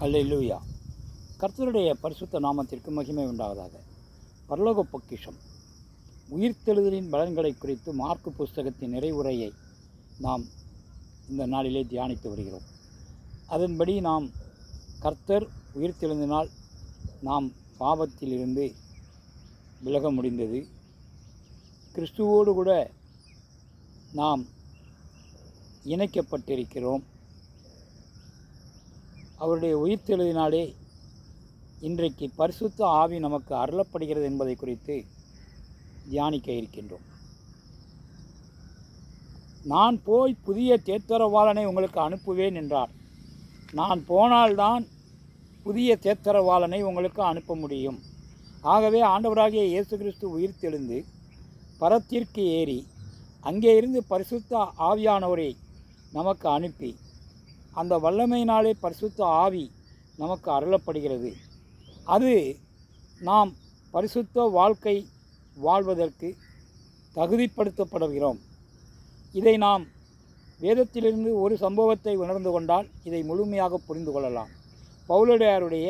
அல்லேலூயா. கர்த்தருடைய பரிசுத்த நாமத்திற்கு மகிமை உண்டாவதாக. பரலோக பொக்கிஷம். உயிர்த்தெழுதலின் பலன்களை குறித்து மார்க்கு புஸ்தகத்தின் நிறைவுரையை நாம் இந்த நாளிலே தியானித்து வருகிறோம். அதன்படி நாம் கர்த்தர் உயிர்த்தெழுந்தினால் நாம் பாவத்திலிருந்து விலக முடிந்தது. கிறிஸ்துவோடு கூட நாம் இணைக்கப்பட்டிருக்கிறோம். அவருடைய உயிர்த்தெழுதினாலே இன்றைக்கு பரிசுத்த ஆவி நமக்கு அருளப்படுகிறது என்பதை குறித்து தியானிக்க இருக்கின்றோம். நான் போய் புதிய தேத்தரவாளனை உங்களுக்கு அனுப்புவேன் என்றார். நான் போனால்தான் புதிய தேத்தரவாளனை உங்களுக்கு அனுப்ப முடியும். ஆகவே ஆண்டவராகிய இயேசு கிறிஸ்து உயிர்த்தெழுந்து பரத்திற்கு ஏறி அங்கே இருந்து பரிசுத்த ஆவியானவரை நமக்கு அனுப்பி அந்த வல்லமையினாலே பரிசுத்த ஆவி நமக்கு அருளப்படுகிறது. அது நாம் பரிசுத்த வாழ்க்கை வாழ்வதற்கு தகுதிப்படுத்தப்படுகிறோம். இதை நாம் வேதத்திலிருந்து ஒரு சம்பவத்தை உணர்ந்து கொண்டால் இதை முழுமையாக புரிந்து கொள்ளலாம். பவுலடையாருடைய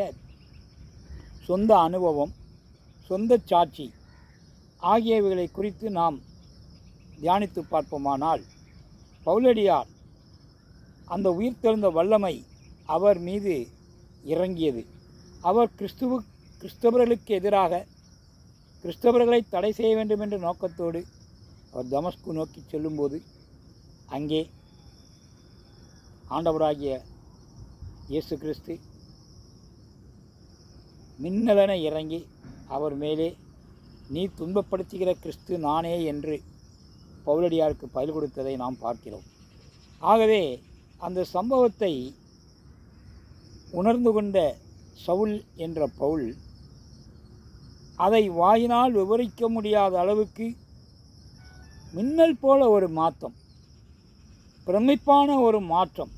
சொந்த அனுபவம் சொந்த சாட்சி ஆகியவைகளை குறித்து நாம் தியானித்து பார்ப்போமானால் பவுலடியார் அந்த உயிர்த்தெழுந்த வல்லமை அவர் மீது இறங்கியது. அவர் கிறிஸ்துவு கிறிஸ்தவர்களுக்கு எதிராக கிறிஸ்தவர்களை தடை செய்ய வேண்டும் என்ற நோக்கத்தோடு அவர் தமஸ்கு நோக்கி செல்லும்போது அங்கே ஆண்டவராகிய இயேசு கிறிஸ்து மின்னலென இறங்கி அவர் மேலே நீ துன்பப்படுத்துகிற கிறிஸ்து நானே என்று பவுலடியாருக்கு பதில் கொடுத்ததை நாம் பார்க்கிறோம். ஆகவே அந்த சம்பவத்தை உணர்ந்து கொண்ட சவுல் என்ற பவுல் அதை வாயினால் விவரிக்க முடியாத அளவுக்கு மின்னல் போல ஒரு மாற்றம் பிரமிப்பான ஒரு மாற்றம்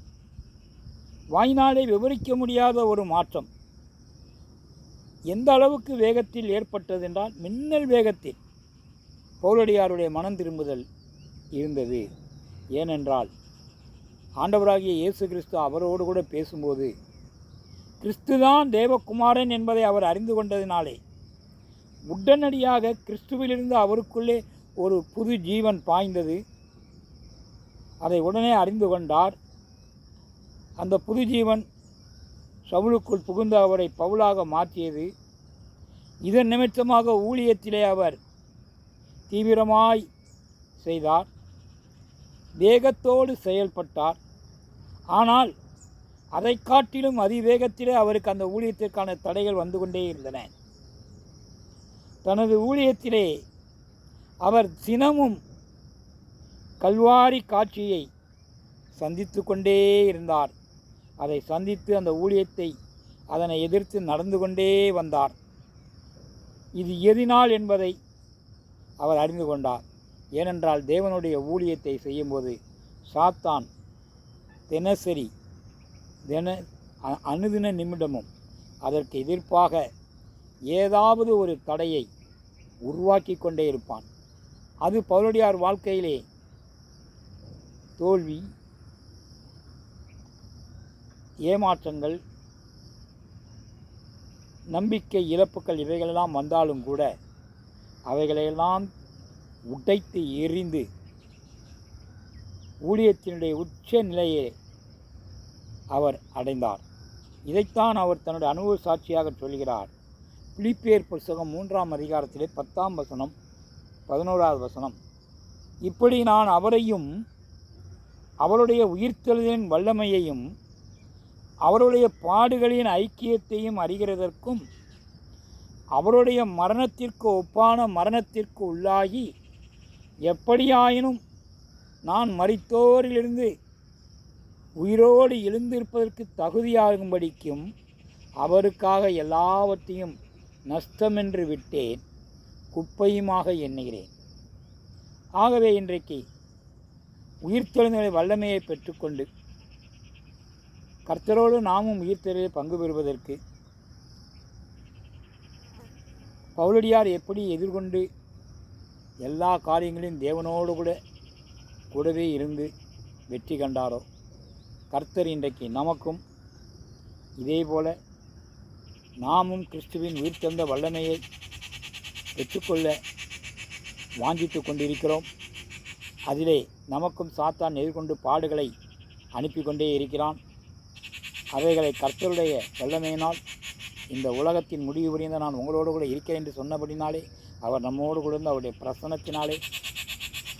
வாயினாலே விவரிக்க முடியாத ஒரு மாற்றம். எந்த அளவுக்கு வேகத்தில் ஏற்பட்டது என்றால் மின்னல் வேகத்தில் பவுலடியாருடைய மனம் திரும்புதல் இருந்தது. ஏனென்றால் ஆண்டவராகிய இயேசு கிறிஸ்து அவரோடு கூட பேசும்போது கிறிஸ்து தான் தேவகுமாரன் என்பதை அவர் அறிந்து கொண்டதினாலே உடனடியாக கிறிஸ்துவிலிருந்து அவருக்குள்ளே ஒரு புது ஜீவன் பாய்ந்தது. அதை உடனே அறிந்து கொண்டார். அந்த புது ஜீவன் சவுளுக்குள் புகுந்து அவரை பவுலாக மாற்றியது. இதன் நிமித்தமாக ஊழியத்திலே அவர் தீவிரமாய் செய்தார். வேகத்தோடு செயல்பட்டார். ஆனால் அதை காட்டிலும் அதிவேகத்திலே அவருக்கு அந்த ஊழியத்திற்கான தடைகள் வந்து கொண்டே இருந்தன. தனது ஊழியத்திலே அவர் தினமும் கல்வாரி காட்சியை சந்தித்து கொண்டே இருந்தார். அதை சந்தித்து அந்த ஊழியத்தை அதனை எதிர்த்து நடந்து கொண்டே வந்தார். இது எதினால் என்பதை அவர் அறிந்து கொண்டார். ஏனென்றால் தேவனுடைய ஊழியத்தை செய்யும்போது சாத்தான் தினசரி தின அ- அனுதின நிமிடமும் அதற்கு எதிர்ப்பாக ஏதாவது ஒரு தடையை உருவாக்கி கொண்டே இருப்பான். அது பவுலடியார் வாழ்க்கையிலே தோல்வி ஏமாற்றங்கள் நம்பிக்கை இழப்புகள் இவைகளெல்லாம் வந்தாலும் கூட அவைகளையெல்லாம் உடைத்து எறிந்து ஊழியத்தினுடைய உச்ச நிலையை அவர் அடைந்தார். இதைத்தான் அவர் தன்னுடைய அனுபவ சாட்சியாக சொல்கிறார். பிலிப்பியர் புஸ்தகம் மூன்றாம் அதிகாரத்திலே பத்தாம் வசனம் பதினோராவது வசனம். இப்படி நான் அவரையும் அவருடைய உயிர்த்தெழுதலின் வல்லமையையும் அவருடைய பாடுகளின் ஐக்கியத்தையும் அறிகிறதற்கும் அவருடைய மரணத்திற்கு ஒப்பான மரணத்திற்கு உள்ளாகி எப்படியாயினும் நான் மறித்தோரிலிருந்து உயிரோடு எழுந்திருப்பதற்கு தகுதியாகும்படிக்கும் அவருக்காக எல்லாவற்றையும் நஷ்டமென்று விட்டேன் குப்பையுமாக எண்ணுகிறேன். ஆகவே இன்றைக்கு உயிர்த்தெழுந்தலை வல்லமையை பெற்றுக்கொண்டு கர்த்தரோடு நாமும் உயிர்த்தெழுதலில் பங்கு பெறுவதற்கு பவுலடியார் எப்படி எதிர்கொண்டு எல்லா காரியங்களையும் தேவனோடு கூட கூடவே இருந்து வெற்றி கண்டாரோ? கர்த்தர் இன்றைக்கு நமக்கும் இதேபோல நாமும் கிறிஸ்துவின் உயிர் தந்த வல்லமையை பெற்றுக்கொள்ள வாஞ்சித்து கொண்டிருக்கிறோம். அதிலே நமக்கும் சாத்தான் எதிர்கொண்டு பாடுகளை அனுப்பி கொண்டே இருக்கிறான். அவைகளை கர்த்தருடைய வல்லமையினால் இந்த உலகத்தின் முடிவு புரிந்த நான் உங்களோடு கூட இருக்கிறேன் என்று சொன்னபடினாலே அவர் நம்மோடு கூட இருந்து அவருடைய பிரசனத்தினாலே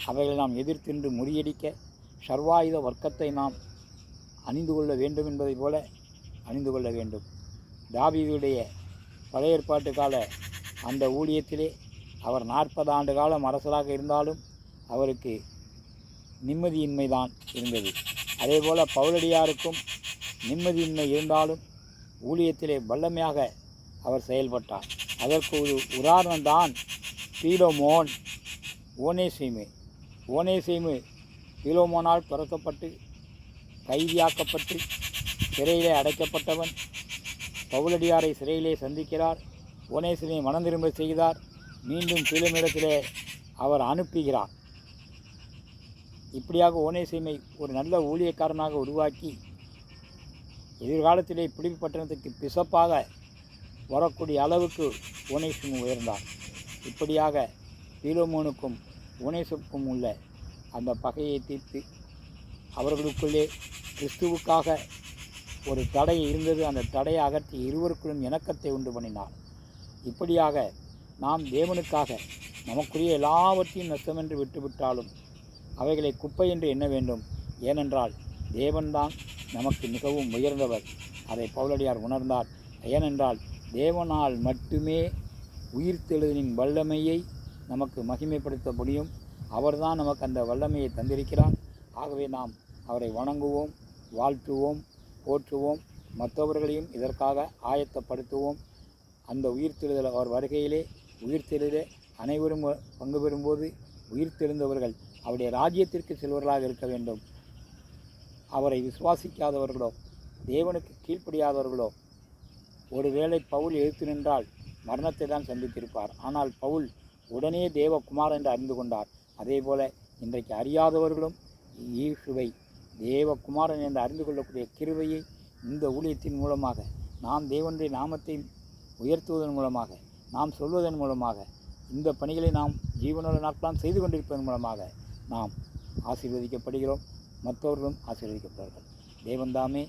அவைகளை நாம் எதிர்த்தின்று முறியடிக்க சர்வாயுத வர்க்கத்தை நாம் அணிந்து கொள்ள வேண்டும் என்பதைப் போல அணிந்து கொள்ள வேண்டும். தாவீதுடைய பழைய ஏற்பாட்டு கால அந்த ஊழியத்திலே அவர் நாற்பது ஆண்டு காலம் அரசராக இருந்தாலும் அவருக்கு நிம்மதியின்மை தான் இருந்தது. அதேபோல் பவுலடியாருக்கும் நிம்மதியின்மை இருந்தாலும் ஊழியத்திலே வல்லமையாக அவர் செயல்பட்டார். அதற்கு ஒரு உதாரணம்தான் பீலோமோன் ஓனேசீமு ஓனேசீமு பீலோமோனால் துறக்கப்பட்டு கைதியாக்கப்பட்டு சிறையிலே அடைக்கப்பட்டவன். பவுலடியாரை சிறையிலே சந்திக்கிறார். ஓனேசனை மனம் திரும்ப செய்தார். மீண்டும் பீலமிடத்திலே அவர் அனுப்புகிறார். இப்படியாக ஓனேசீமை ஒரு நல்ல ஊழியக்காரனாக உருவாக்கி எதிர்காலத்திலே பிடிப்பட்டணத்துக்கு பிசப்பாக வரக்கூடிய அளவுக்கு ஓனேசும் உயர்ந்தார். இப்படியாக பீலோமோனுக்கும் ஓனேசுக்கும் உள்ள அந்த பகையை தீர்த்து அவர்களுக்குள்ளே கிறிஸ்துவுக்காக ஒரு தடை இருந்தது. அந்த தடையை அகற்றி இருவருக்குள்ளும் இணக்கத்தை உண்டு பண்ணினார். இப்படியாக நாம் தேவனுக்காக நமக்குரிய எல்லாவற்றையும் நஷ்டமென்று விட்டுவிட்டாலும் அவைகளை குப்பை என்று எண்ண வேண்டும். ஏனென்றால் தேவன்தான் நமக்கு மிகவும் உயர்ந்தவர். அதை பவுலடியார் உணர்ந்தார். ஏனென்றால் தேவனால் மட்டுமே உயிர்த்தெழுதலின் வல்லமையை நமக்கு மகிமைப்படுத்த முடியும். அவர்தான் நமக்கு அந்த வல்லமையை தந்திருக்கிறார். ஆகவே நாம் அவரை வணங்குவோம் வாழ்த்துவோம் போற்றுவோம். மற்றவர்களையும் இதற்காக ஆயத்தப்படுத்துவோம். அந்த உயிர்த்தெழுதல் அவர் வருகையிலே உயிர்த்தெழுத அனைவரும் பங்கு பெறும்போது உயிர்த்தெழுந்தவர்கள் அவருடைய ராஜ்யத்திற்கு செல்வர்களாக இருக்க வேண்டும். அவரை விசுவாசிக்காதவர்களோ தேவனுக்கு கீழ்ப்படியாதவர்களோ ஒருவேளை பவுல் எழுத்து நின்றால் மரணத்தை தான் சந்தித்திருப்பார். ஆனால் பவுல் உடனே தேவகுமார் என்று அறிந்து கொண்டார். அதே போல இன்றைக்கு அறியாதவர்களும் ஈசுவை தேவகுமாரன் என்று அறிந்து கொள்ளக்கூடிய கிருவையை இந்த ஊழியத்தின் மூலமாக நாம் தேவனுடைய நாமத்தை உயர்த்துவதன் மூலமாக நாம் சொல்வதன் மூலமாக இந்த பணிகளை நாம் ஜீவனோட நாட்களாம் செய்து கொண்டிருப்பதன் மூலமாக நாம் ஆசீர்வதிக்கப்படுகிறோம். மற்றவர்களும் ஆசீர்வதிக்கப்படுவார்கள் தேவன்தாமே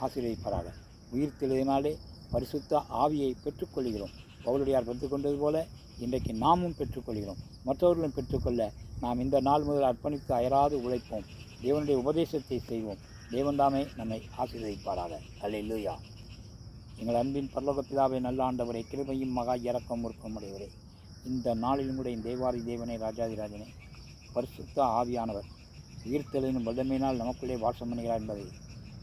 ஆசீர்வதிப்பாராக. உயிர் தெளிவினாலே பரிசுத்த ஆவியை பெற்றுக்கொள்கிறோம். பவுலடியார் பெற்றுக்கொண்டது போல இன்றைக்கு நாமும் பெற்றுக்கொள்கிறோம். மற்றவர்களும் பெற்றுக்கொள்ள நாம் இந்த நாள் முதல் அர்ப்பணித்து அயராது உழைப்போம். தேவனுடைய உபதேசத்தை செய்வோம். தேவன்தாமே நம்மை ஆசீர்வதிப்பாராக. அல்லேலூயா. எங்கள் அன்பின் பரலோக பிதாவை நல்ல ஆண்டவரை கிருபையும் மகா இறக்கம் இருக்கும் உடையவரே. இந்த நாளிலும் கூட தேவாரி தேவனே ராஜாதிராஜனே பரிசுத்த ஆவியானவர் உயிர்த்தெழுதின் வல்லமையினால் நமக்குள்ளே வாசம் பண்ணுகிறார் என்பதை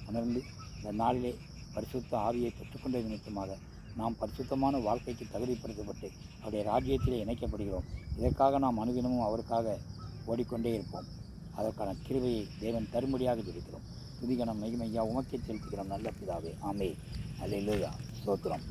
உணர்ந்து இந்த நாளிலே பரிசுத்த ஆவியை பெற்றுக்கொண்டது நிமித்தமாக நாம் பரிசுத்தமான வாழ்க்கைக்கு தகுதிப்படுத்தப்பட்டு அவருடைய ராஜ்யத்திலே இணைக்கப்படுகிறோம். இதற்காக நாம் அனுதினமும் அவருக்காக ஓடிக்கொண்டே இருப்போம். அதற்கான கிருவையை தேவன் தரும்படியாக ஜெபிக்கிறோம். துதிகணம் மெய்மையா உமக்கே செலுத்துகிறோம். நல்ல பிதாவே ஆமே அல்லேலூயா சோத்திரம்